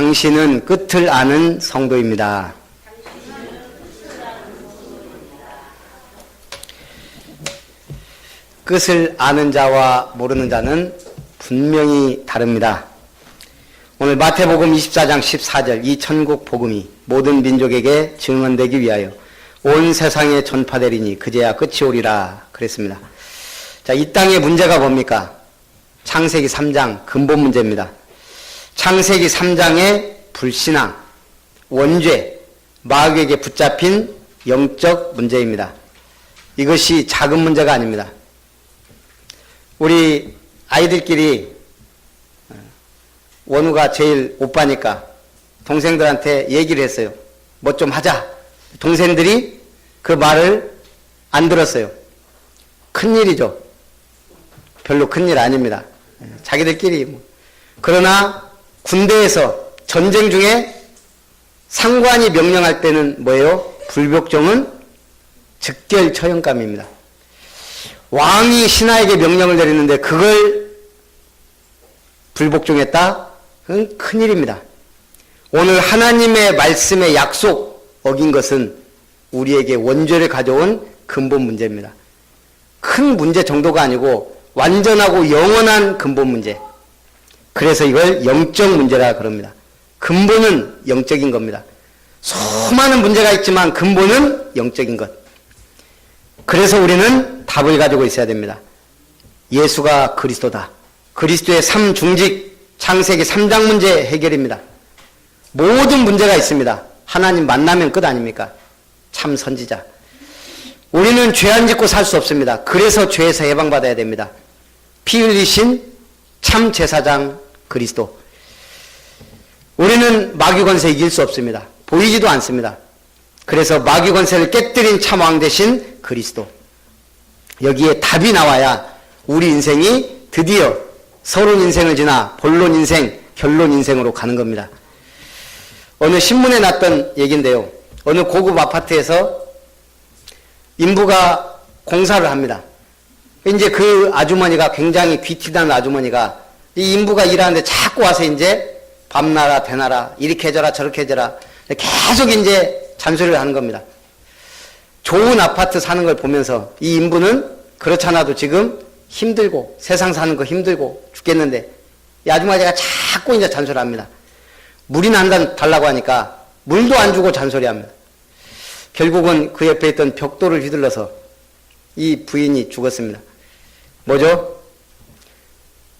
당신은 끝을 아는 성도입니다. 끝을 아는 자와 모르는 자는 분명히 다릅니다. 오늘 마태복음 24장 14절 이 천국 복음이 모든 민족에게 증언되기 위하여 온 세상에 전파되리니 그제야 끝이 오리라 그랬습니다. 자, 이 땅의 문제가 뭡니까? 창세기 3장 근본 문제입니다. 창세기 3장의 불신앙, 원죄, 마귀에게 붙잡힌 영적 문제입니다. 이것이 작은 문제가 아닙니다. 우리 아이들끼리 어, 원우가 제일 오빠니까 동생들한테 얘기를 했어요. 뭐 좀 하자. 동생들이 그 말을 안 들었어요. 큰일이죠. 별로 큰일 아닙니다. 예, 자기들끼리. 뭐. 그러나 군대에서 전쟁 중에 상관이 명령할 때는 뭐예요? 불복종은 즉결 처형감입니다. 왕이 신하에게 명령을 내리는데 그걸 불복종했다? 그건 큰일입니다. 오늘 하나님의 말씀의 약속 어긴 것은 우리에게 원죄를 가져온 근본 문제입니다. 큰 문제 정도가 아니고 완전하고 영원한 근본 문제. 그래서 이걸 영적 문제라 그럽니다. 근본은 영적인 겁니다. 수많은 문제가 있지만 근본은 영적인 것. 그래서 우리는 답을 가지고 있어야 됩니다. 예수가 그리스도다. 그리스도의 삼중직 창세기 3장 문제 해결입니다. 모든 문제가 있습니다. 하나님 만나면 끝 아닙니까? 참 선지자. 우리는 죄 안 짓고 살 수 없습니다. 그래서 죄에서 해방받아야 됩니다. 피 흘리신 참 제사장 그리스도. 우리는 마귀 권세 이길 수 없습니다. 보이지도 않습니다. 그래서 마귀 권세를 깨뜨린 참왕 대신 그리스도. 여기에 답이 나와야 우리 인생이 드디어 서론 인생을 지나 본론 인생, 결론 인생으로 가는 겁니다. 어느 신문에 났던 얘기인데요. 어느 고급 아파트에서 인부가 공사를 합니다. 이제 그 아주머니가 굉장히 귀티나는 아주머니가 이 인부가 일하는데 자꾸 와서 이제 밤나라 대나라 이렇게 해줘라 저렇게 해줘라 계속 이제 잔소리를 하는 겁니다. 좋은 아파트 사는 걸 보면서 이 인부는 그렇잖아도 지금 힘들고 세상 사는 거 힘들고 죽겠는데 이 아주머니가 자꾸 이제 잔소리합니다. 물이나 한잔 달라고 하니까 물도 안 주고 잔소리합니다. 결국은 그 옆에 있던 벽돌을 휘둘러서 이 부인이 죽었습니다. 뭐죠?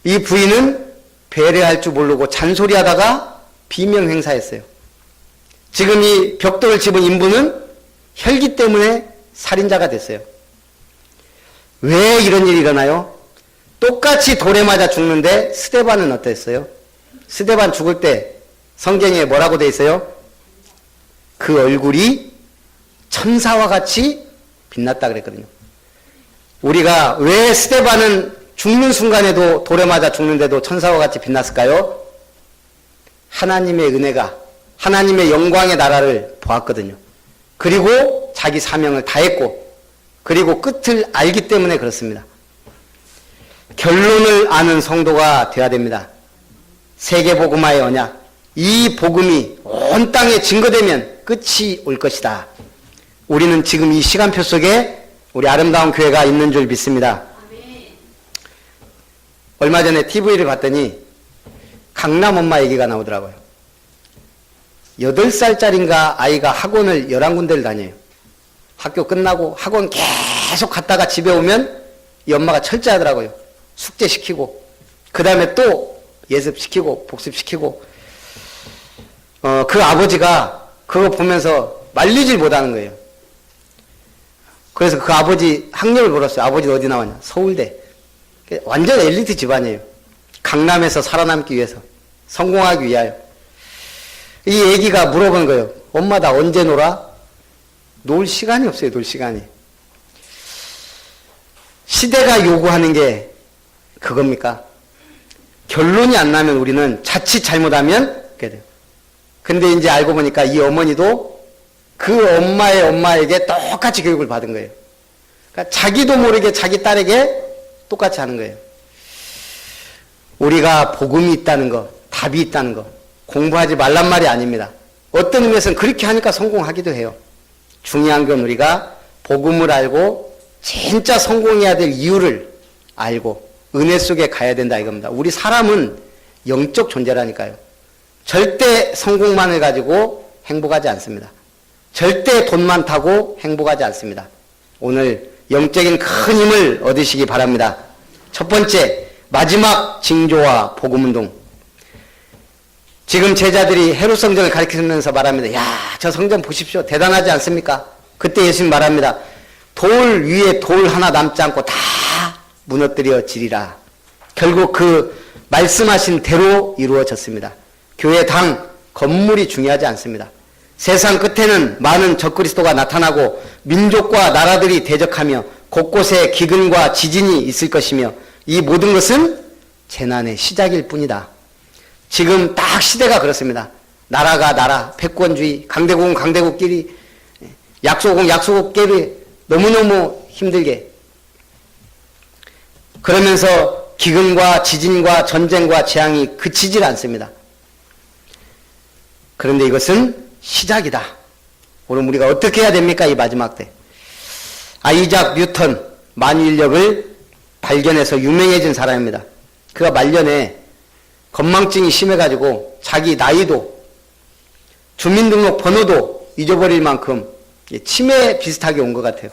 이 부인은 배려할 줄 모르고 잔소리하다가 비명 행사했어요. 지금 이 벽돌을 집은 인부는 혈기 때문에 살인자가 됐어요. 왜 이런 일이 일어나요? 똑같이 돌에 맞아 죽는데 스데반은 어땠어요? 스데반 죽을 때 성경에 뭐라고 돼 있어요? 그 얼굴이 천사와 같이 빛났다 그랬거든요. 우리가 왜 스데반은 죽는 순간에도 돌에 맞아 죽는데도 천사와 같이 빛났을까요? 하나님의 은혜가 하나님의 영광의 나라를 보았거든요. 그리고 자기 사명을 다했고 그리고 끝을 알기 때문에 그렇습니다. 결론을 아는 성도가 되어야 됩니다. 세계복음화의 언약. 이 복음이 온 땅에 증거되면 끝이 올 것이다. 우리는 지금 이 시간표 속에 우리 아름다운 교회가 있는 줄 믿습니다. 얼마 전에 TV를 봤더니 강남 엄마 얘기가 나오더라고요. 8살짜리인가 아이가 학원을 11군데를 다녀요. 학교 끝나고 학원 계속 갔다가 집에 오면 이 엄마가 철저하더라고요. 숙제시키고, 그 다음에 또 예습시키고, 복습시키고, 어, 그 아버지가 그거 보면서 말리질 못하는 거예요. 그래서 그 아버지 학력을 물었어요. 아버지 어디 나왔냐? 서울대. 완전 엘리트 집안이에요. 강남에서 살아남기 위해서. 성공하기 위하여. 이 애기가 물어본 거예요. 엄마 나 언제 놀아? 놀 시간이 없어요. 놀 시간이. 시대가 요구하는 게 그겁니까? 결론이 안 나면 우리는 자칫 잘못하면 그게 돼요. 근데 이제 알고 보니까 이 어머니도 그 엄마의 엄마에게 똑같이 교육을 받은 거예요. 그러니까 자기도 모르게 자기 딸에게 똑같이 하는 거예요. 우리가 복음이 있다는 거, 답이 있다는 거 공부하지 말란 말이 아닙니다. 어떤 의미에서는 그렇게 하니까 성공하기도 해요. 중요한 건 우리가 복음을 알고 진짜 성공해야 될 이유를 알고 은혜 속에 가야 된다 이겁니다. 우리 사람은 영적 존재라니까요. 절대 성공만을 가지고 행복하지 않습니다. 절대 돈 많다고 행복하지 않습니다. 오늘 영적인 큰 힘을 얻으시기 바랍니다. 첫 번째, 마지막 징조와 복음운동. 지금 제자들이 헤롯 성전을 가리키면서 말합니다. 야, 저 성전 보십시오. 대단하지 않습니까? 그때 예수님 말합니다. 돌 위에 돌 하나 남지 않고 다 무너뜨려 지리라. 결국 그 말씀하신 대로 이루어졌습니다. 교회 당 건물이 중요하지 않습니다. 세상 끝에는 많은 적그리스도가 나타나고 민족과 나라들이 대적하며 곳곳에 기근과 지진이 있을 것이며 이 모든 것은 재난의 시작일 뿐이다. 지금 딱 시대가 그렇습니다. 나라가 나라, 패권주의, 강대국은 강대국끼리, 약소국 약소국끼리 너무너무 힘들게 그러면서 기근과 지진과 전쟁과 재앙이 그치질 않습니다. 그런데 이것은 시작이다. 오늘 우리가 어떻게 해야 됩니까? 이 마지막 때. 아이작 뉴턴 만유인력을 발견해서 유명해진 사람입니다. 그가 말년에 건망증이 심해가지고 자기 나이도 주민등록 번호도 잊어버릴 만큼 치매 비슷하게 온 것 같아요.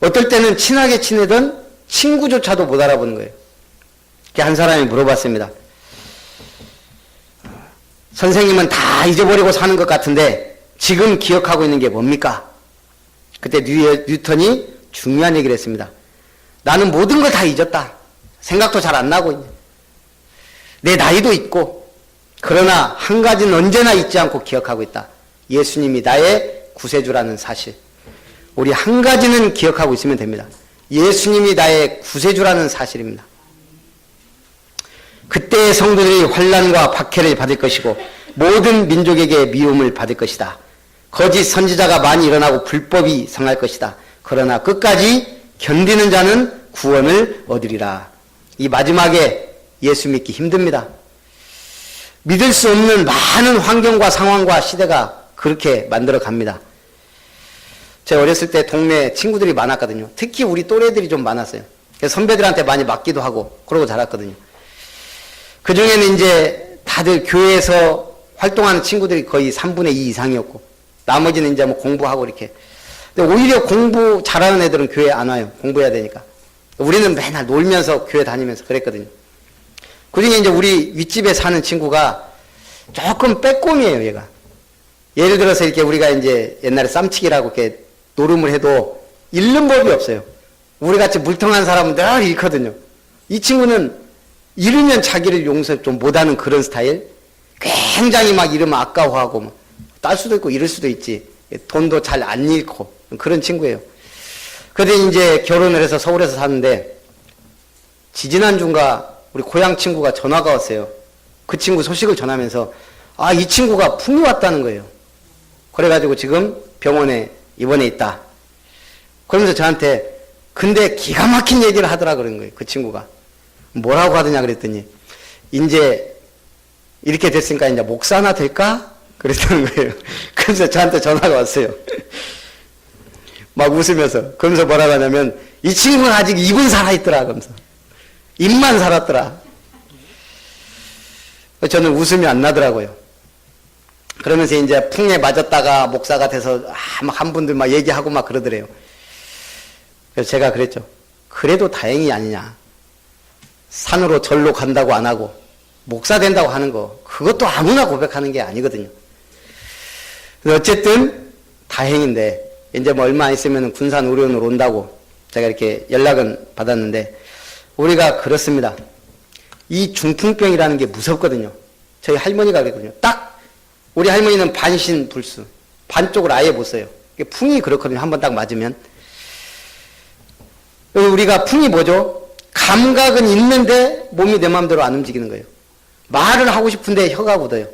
어떨 때는 친하게 지내던 친구조차도 못 알아보는 거예요. 한 사람이 물어봤습니다. 선생님은 다 잊어버리고 사는 것 같은데 지금 기억하고 있는 게 뭡니까? 그때 뉴턴이 중요한 얘기를 했습니다. 나는 모든 걸 다 잊었다. 생각도 잘 안 나고 내 나이도 있고 그러나 한 가지는 언제나 잊지 않고 기억하고 있다. 예수님이 나의 구세주라는 사실. 우리 한 가지는 기억하고 있으면 됩니다. 예수님이 나의 구세주라는 사실입니다. 그때의 성도들이 환란과 박해를 받을 것이고 모든 민족에게 미움을 받을 것이다. 거짓 선지자가 많이 일어나고 불법이 성할 것이다. 그러나 끝까지 견디는 자는 구원을 얻으리라. 이 마지막에 예수 믿기 힘듭니다. 믿을 수 없는 많은 환경과 상황과 시대가 그렇게 만들어 갑니다. 제가 어렸을 때 동네 친구들이 많았거든요. 특히 우리 또래들이 좀 많았어요. 선배들한테 많이 맞기도 하고 그러고 자랐거든요. 그 중에는 이제 다들 교회에서 활동하는 친구들이 거의 3분의 2 이상이었고 나머지는 이제 뭐 공부하고 이렇게. 근데 오히려 공부 잘하는 애들은 교회 안 와요. 공부해야 되니까. 우리는 맨날 놀면서 교회 다니면서 그랬거든요. 그 중에 이제 우리 윗집에 사는 친구가 조금 빼꼼이에요, 얘가. 예를 들어서 이렇게 우리가 이제 옛날에 쌈치기라고 이렇게 노름을 해도 잃는 법이 없어요. 우리 같이 물통한 사람은 늘 잃거든요. 이 친구는 잃으면 자기를 용서 좀 못하는 그런 스타일. 굉장히 막 잃으면 아까워하고 뭐, 딸 수도 있고 잃을 수도 있지. 돈도 잘 안 잃고 그런 친구예요. 그런데 이제 결혼을 해서 서울에서 사는데 지지난주인가 우리 고향 친구가 전화가 왔어요. 그 친구 소식을 전하면서 아, 이 친구가 풍이 왔다는 거예요. 그래가지고 지금 병원에 입원해 있다. 그러면서 저한테 근데 기가 막힌 얘기를 하더라 그런 거예요. 그 친구가. 뭐라고 하더냐 그랬더니 이제 이렇게 됐으니까 이제 목사나 될까? 그랬다는 거예요. 그래서 저한테 전화가 왔어요. 막 웃으면서. 그러면서 뭐라고 하냐면 이 친구는 아직 입은 살아있더라. 그러면서. 입만 살았더라. 저는 웃음이 안 나더라고요. 그러면서 이제 풍에 맞았다가 목사가 돼서 아, 막한 분들 막 얘기하고 막 그러더래요. 그래서 제가 그랬죠. 그래도 다행이 아니냐. 산으로 절로 간다고 안 하고 목사 된다고 하는 거 그것도 아무나 고백하는 게 아니거든요. 어쨌든 다행인데 이제 뭐 얼마 있으면 군산 의료원으로 온다고 제가 이렇게 연락은 받았는데 우리가 그렇습니다. 이 중풍병이라는 게 무섭거든요. 저희 할머니가 그랬거든요. 딱 우리 할머니는 반신불수 반쪽을 아예 못 써요. 풍이 그렇거든요. 한번 딱 맞으면 우리가 풍이 뭐죠? 감각은 있는데 몸이 내 마음대로 안 움직이는 거예요. 말을 하고 싶은데 혀가 굳어요.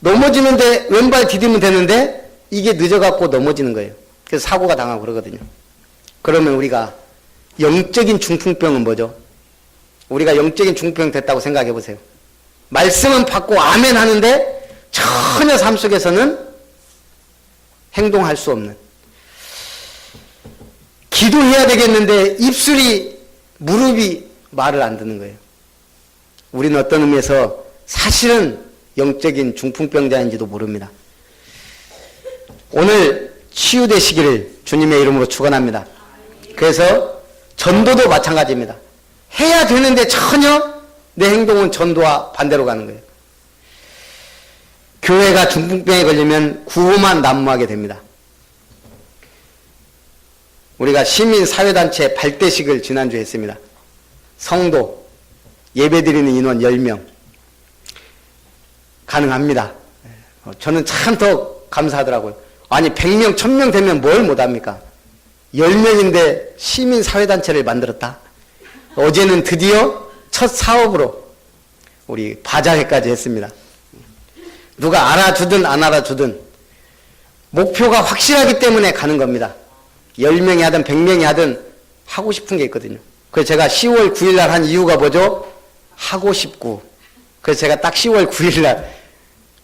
넘어지는데 왼발 디디면 되는데 이게 늦어갖고 넘어지는 거예요. 그래서 사고가 당하고 그러거든요. 그러면 우리가 영적인 중풍병은 뭐죠? 우리가 영적인 중풍병 됐다고 생각해 보세요. 말씀은 받고 아멘 하는데 전혀 삶 속에서는 행동할 수 없는 기도해야 되겠는데 입술이 무릎이 말을 안 듣는 거예요. 우리는 어떤 의미에서 사실은 영적인 중풍병자인지도 모릅니다. 오늘 치유되시기를 주님의 이름으로 축원합니다. 그래서 전도도 마찬가지입니다. 해야 되는데 전혀 내 행동은 전도와 반대로 가는 거예요. 교회가 중풍병에 걸리면 구호만 난무하게 됩니다. 우리가 시민사회단체 발대식을 지난주에 했습니다. 성도, 예배드리는 인원 10명. 가능합니다. 어, 저는 참 더 감사하더라고요. 아니, 100명, 1000명 되면 뭘 못합니까? 10명인데 시민사회단체를 만들었다. 어제는 드디어 첫 사업으로 우리 바자회까지 했습니다. 누가 알아주든 안 알아주든 목표가 확실하기 때문에 가는 겁니다. 10명이 하든 100명이 하든 하고 싶은 게 있거든요. 그래서 제가 10월 9일 날 한 이유가 뭐죠? 하고 싶고. 그래서 제가 딱 10월 9일 날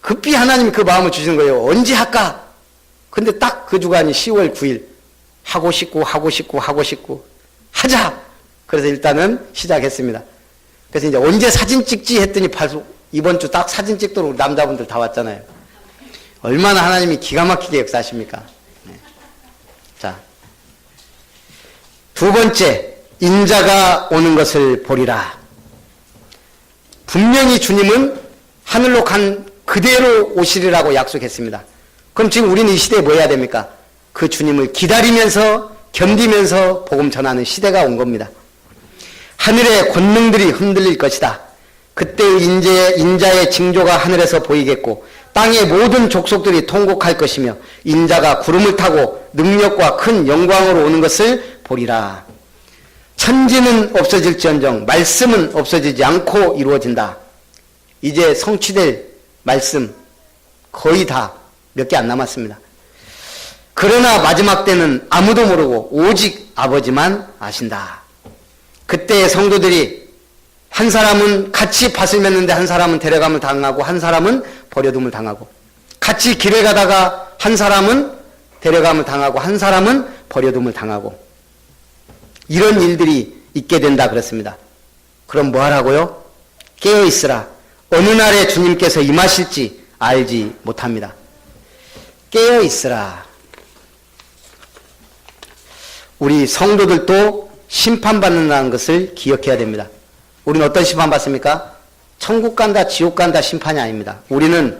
급히 하나님이 그 마음을 주시는 거예요. 언제 할까? 근데 딱 그 주간이 10월 9일. 하고 싶고, 하고 싶고, 하고 싶고. 하자! 그래서 일단은 시작했습니다. 그래서 이제 언제 사진 찍지 했더니 바로 이번 주 딱 사진 찍도록 남자분들 다 왔잖아요. 얼마나 하나님이 기가 막히게 역사하십니까? 네. 자. 두 번째, 인자가 오는 것을 보리라. 분명히 주님은 하늘로 간 그대로 오시리라고 약속했습니다. 그럼 지금 우리는 이 시대에 뭐 해야 됩니까? 그 주님을 기다리면서 견디면서 복음 전하는 시대가 온 겁니다. 하늘의 권능들이 흔들릴 것이다. 그때 인재, 인자의 징조가 하늘에서 보이겠고 땅의 모든 족속들이 통곡할 것이며 인자가 구름을 타고 능력과 큰 영광으로 오는 것을 보리라. 천지는 없어질지언정 말씀은 없어지지 않고 이루어진다. 이제 성취될 말씀 거의 다 몇 개 안 남았습니다. 그러나 마지막 때는 아무도 모르고 오직 아버지만 아신다. 그때 성도들이 한 사람은 같이 밭을 맺는데 한 사람은 데려감을 당하고 한 사람은 버려둠을 당하고 같이 길에 가다가 한 사람은 데려감을 당하고 한 사람은 버려둠을 당하고 이런 일들이 있게 된다 그랬습니다. 그럼 뭐 하라고요? 깨어 있으라. 어느 날에 주님께서 임하실지 알지 못합니다. 깨어 있으라. 우리 성도들도 심판받는다는 것을 기억해야 됩니다. 우리는 어떤 심판 받습니까? 천국 간다, 지옥 간다 심판이 아닙니다. 우리는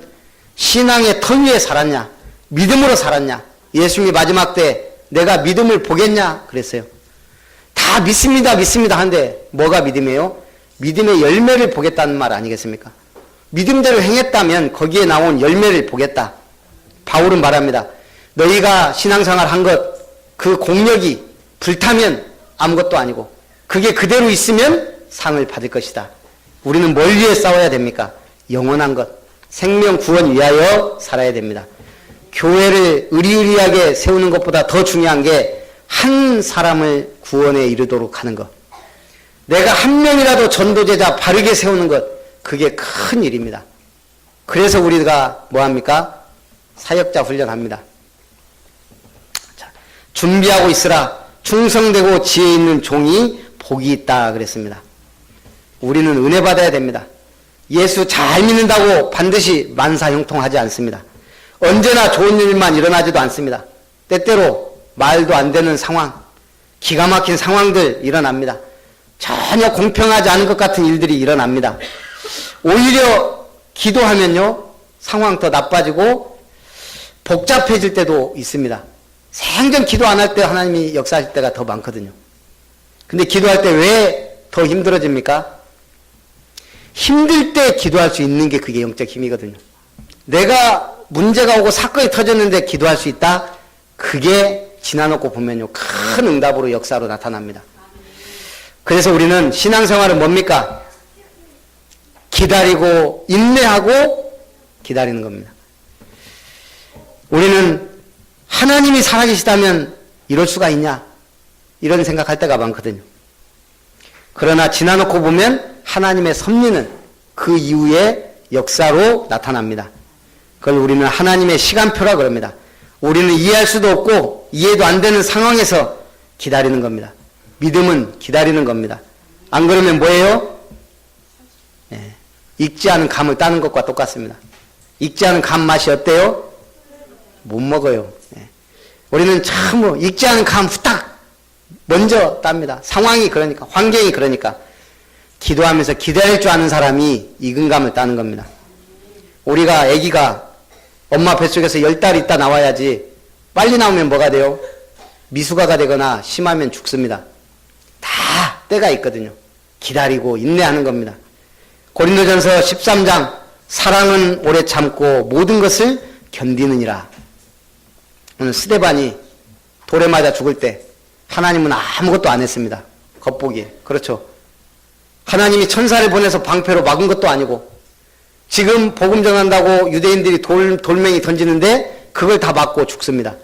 신앙의 터 위에 살았냐? 믿음으로 살았냐? 예수님이 마지막 때 내가 믿음을 보겠냐? 그랬어요. 다 믿습니다, 믿습니다 한데 뭐가 믿음이에요? 믿음의 열매를 보겠다는 말 아니겠습니까? 믿음대로 행했다면 거기에 나온 열매를 보겠다. 바울은 말합니다. 너희가 신앙생활 한 것, 그 공력이 불타면 아무것도 아니고, 그게 그대로 있으면 상을 받을 것이다. 우리는 뭘 위해 싸워야 됩니까? 영원한 것, 생명 구원 위하여 살아야 됩니다. 교회를 의리의리하게 세우는 것보다 더 중요한 게 한 사람을 구원에 이르도록 하는 것. 내가 한 명이라도 전도제자 바르게 세우는 것, 그게 큰 일입니다. 그래서 우리가 뭐 합니까? 사역자 훈련합니다. 자, 준비하고 있으라 충성되고 지혜 있는 종이 복이 있다 그랬습니다. 우리는 은혜 받아야 됩니다. 예수 잘 믿는다고 반드시 만사형통하지 않습니다. 언제나 좋은 일만 일어나지도 않습니다. 때때로 말도 안 되는 상황, 기가 막힌 상황들 일어납니다. 전혀 공평하지 않은 것 같은 일들이 일어납니다. 오히려 기도하면요, 상황 더 나빠지고 복잡해질 때도 있습니다. 생전 기도 안 할 때 하나님이 역사하실 때가 더 많거든요. 근데 기도할 때 왜 더 힘들어집니까? 힘들 때 기도할 수 있는 게 그게 영적 힘이거든요. 내가 문제가 오고 사건이 터졌는데 기도할 수 있다? 그게 지나놓고 보면요. 큰 응답으로 역사로 나타납니다. 그래서 우리는 신앙생활은 뭡니까? 기다리고 인내하고 기다리는 겁니다. 우리는 하나님이 살아계시다면 이럴 수가 있냐? 이런 생각할 때가 많거든요. 그러나 지나놓고 보면 하나님의 섭리는 그 이후의 역사로 나타납니다. 그걸 우리는 하나님의 시간표라 그럽니다. 우리는 이해할 수도 없고 이해도 안 되는 상황에서 기다리는 겁니다. 믿음은 기다리는 겁니다. 안 그러면 뭐예요? 예, 익지 않은 감을 따는 것과 똑같습니다. 익지 않은 감 맛이 어때요? 못 먹어요. 예. 우리는 참으로 익지 않은 감 후딱 먼저 땁니다. 상황이 그러니까, 환경이 그러니까. 기도하면서 기다릴 줄 아는 사람이 익은 감을 따는 겁니다. 우리가 아기가 엄마 뱃속에서 열 달 있다 나와야지 빨리 나오면 뭐가 돼요? 미숙아가 되거나 심하면 죽습니다. 다 때가 있거든요. 기다리고 인내하는 겁니다. 고린도전서 13장 사랑은 오래 참고 모든 것을 견디느니라. 오늘 스데반이 돌에 맞아 죽을 때 하나님은 아무것도 안 했습니다. 겉보기에. 그렇죠. 하나님이 천사를 보내서 방패로 막은 것도 아니고 지금 복음 전한다고 유대인들이 돌, 돌멩이 던지는데 그걸 다 맞고 죽습니다.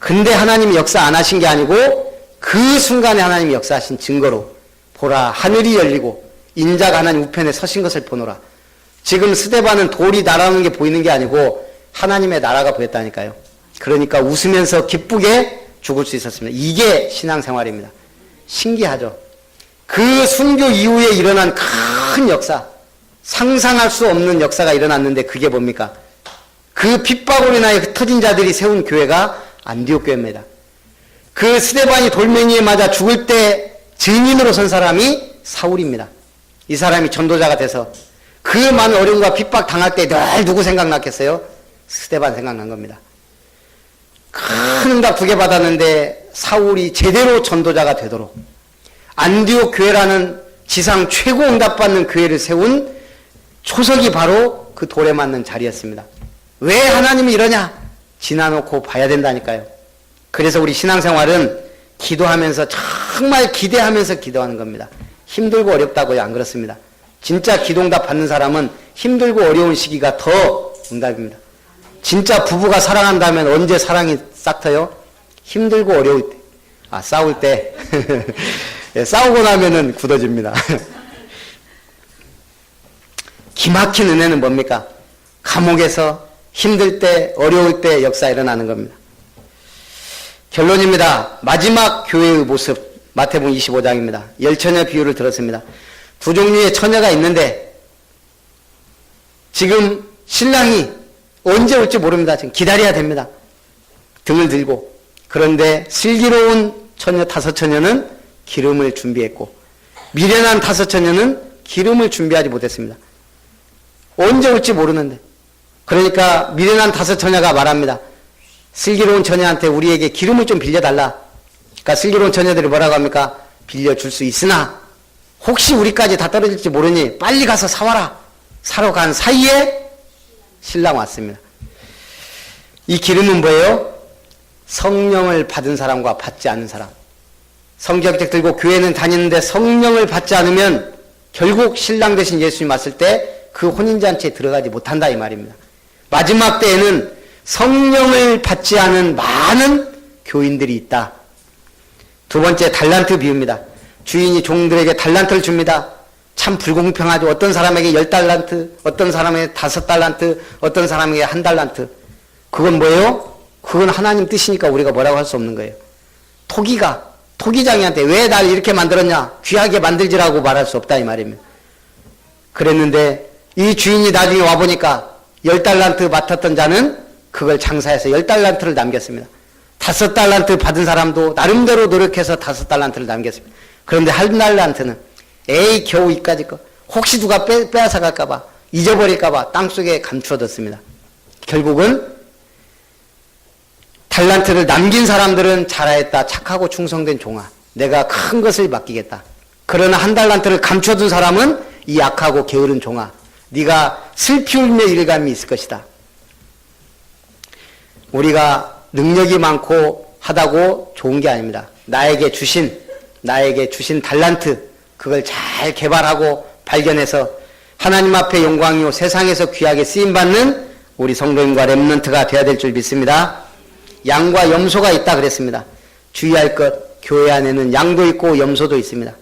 근데 하나님이 역사 안 하신 게 아니고 그 순간에 하나님이 역사하신 증거로 보라 하늘이 열리고 인자가 하나님 우편에 서신 것을 보노라. 지금 스데반은 돌이 날아오는 게 보이는 게 아니고 하나님의 나라가 보였다니까요. 그러니까 웃으면서 기쁘게 죽을 수 있었습니다. 이게 신앙생활입니다. 신기하죠. 그 순교 이후에 일어난 큰 역사, 상상할 수 없는 역사가 일어났는데 그게 뭡니까? 그 핏바구니 나에 흩어진 자들이 세운 교회가 안디옥 교회입니다. 그 스데반이 돌멩이에 맞아 죽을 때 증인으로 선 사람이 사울입니다. 이 사람이 전도자가 돼서 그 많은 어려움과 핍박 당할 때 늘 누구 생각났겠어요? 스데반 생각난 겁니다. 큰 응답 두 개 받았는데 사울이 제대로 전도자가 되도록 안디옥 교회라는 지상 최고 응답받는 교회를 세운 초석이 바로 그 돌에 맞는 자리였습니다. 왜 하나님이 이러냐? 지나놓고 봐야 된다니까요. 그래서 우리 신앙생활은 기도하면서 정말 기대하면서 기도하는 겁니다. 힘들고 어렵다고요? 안 그렇습니다. 진짜 기도응답 받는 사람은 힘들고 어려운 시기가 더 응답입니다. 진짜 부부가 사랑한다면 언제 사랑이 싹 터요? 힘들고 어려울 때. 아, 싸울 때. 예, 싸우고 나면은 굳어집니다. 기막힌 은혜는 뭡니까? 감옥에서 힘들 때, 어려울 때 역사 일어나는 겁니다. 결론입니다. 마지막 교회의 모습. 마태복음 25장입니다. 열처녀 비유를 들었습니다. 두 종류의 처녀가 있는데 지금 신랑이 언제 올지 모릅니다. 지금 기다려야 됩니다. 등을 들고. 그런데 슬기로운 처녀 다섯 처녀는 기름을 준비했고 미련한 다섯 처녀는 기름을 준비하지 못했습니다. 언제 올지 모르는데. 그러니까 미련한 다섯 처녀가 말합니다. 슬기로운 처녀한테 우리에게 기름을 좀 빌려달라. 그러니까 슬기로운 처녀들이 뭐라고 합니까? 빌려줄 수 있으나 혹시 우리까지 다 떨어질지 모르니 빨리 가서 사와라. 사러 간 사이에 신랑 왔습니다. 이 기름은 뭐예요? 성령을 받은 사람과 받지 않은 사람. 성경책 들고 교회는 다니는데 성령을 받지 않으면 결국 신랑 대신 예수님 왔을 때 그 혼인잔치에 들어가지 못한다 이 말입니다. 마지막 때에는 성령을 받지 않은 많은 교인들이 있다. 두 번째 달란트 비유입니다. 주인이 종들에게 달란트를 줍니다. 참 불공평하죠. 어떤 사람에게 열 달란트, 어떤 사람에게 다섯 달란트, 어떤 사람에게 한 달란트. 그건 뭐예요? 그건 하나님 뜻이니까 우리가 뭐라고 할 수 없는 거예요. 토기가 토기장이한테 왜 날 이렇게 만들었냐? 귀하게 만들지라고 말할 수 없다 이 말입니다. 그랬는데 이 주인이 나중에 와 보니까 열 달란트 맡았던 자는 그걸 장사해서 열 달란트를 남겼습니다. 다섯 달란트 받은 사람도 나름대로 노력해서 다섯 달란트를 남겼습니다. 그런데 한 달란트는 에이 겨우 이까지 거 혹시 누가 빼, 빼앗아 갈까봐 잊어버릴까봐 땅속에 감추어뒀습니다. 결국은 달란트를 남긴 사람들은 잘하였다 착하고 충성된 종아 내가 큰 것을 맡기겠다. 그러나 한 달란트를 감춰둔 사람은 이 약하고 게으른 종아 네가 슬피 울며 일감이 있을 것이다. 우리가 능력이 많고 하다고 좋은 게 아닙니다. 나에게 주신 나에게 주신 달란트 그걸 잘 개발하고 발견해서 하나님 앞에 영광이요 세상에서 귀하게 쓰임 받는 우리 성도님과 렘넌트가 되어야 될 줄 믿습니다. 양과 염소가 있다 그랬습니다. 주의할 것 교회 안에는 양도 있고 염소도 있습니다.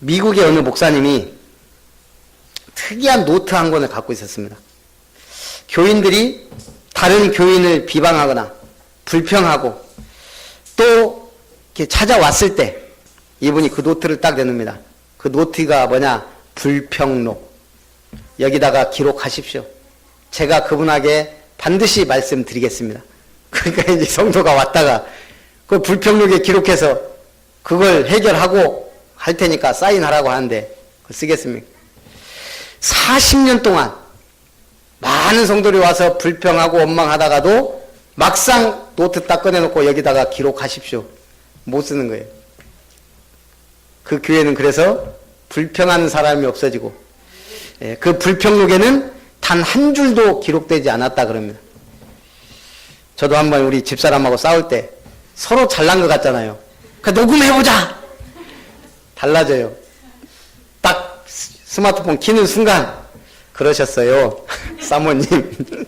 미국의 어느 목사님이 특이한 노트 한 권을 갖고 있었습니다. 교인들이 다른 교인을 비방하거나 불평하고 또 이렇게 찾아왔을 때 이분이 그 노트를 딱 내놓습니다. 그 노트가 뭐냐? 불평록. 여기다가 기록하십시오. 제가 그분에게 반드시 말씀드리겠습니다. 그러니까 이제 성도가 왔다가 그 불평록에 기록해서 그걸 해결하고 할 테니까 사인하라고 하는데 쓰겠습니까? 40년 동안 많은 성도들이 와서 불평하고 원망하다가도 막상 노트 딱 꺼내놓고 여기다가 기록하십시오. 못 쓰는 거예요. 그 교회는 그래서 불평하는 사람이 없어지고 예, 그 불평록에는 단 한 줄도 기록되지 않았다 그럽니다. 저도 한번 우리 집사람하고 싸울 때 서로 잘난 것 같잖아요. 그 녹음해보자! 달라져요. 스마트폰 키는 순간 그러셨어요. 사모님,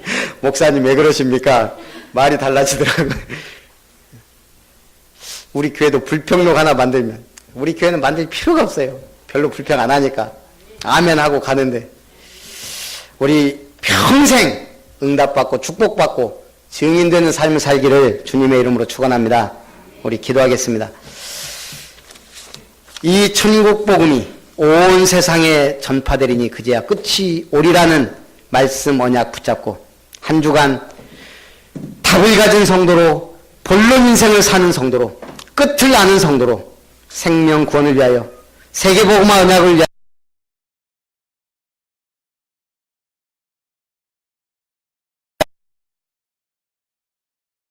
목사님 왜 그러십니까? 말이 달라지더라고요. 우리 교회도 불평록 하나 만들면 우리 교회는 만들 필요가 없어요. 별로 불평 안 하니까. 아멘 하고 가는데 우리 평생 응답받고 축복받고 증인되는 삶을 살기를 주님의 이름으로 축원합니다. 우리 기도하겠습니다. 이 천국 복음이 온 세상에 전파되리니 그제야 끝이 오리라는 말씀 언약 붙잡고 한 주간 답을 가진 성도로 본론 인생을 사는 성도로 끝을 아는 성도로 생명 구원을 위하여 세계복음화 언약을 위하여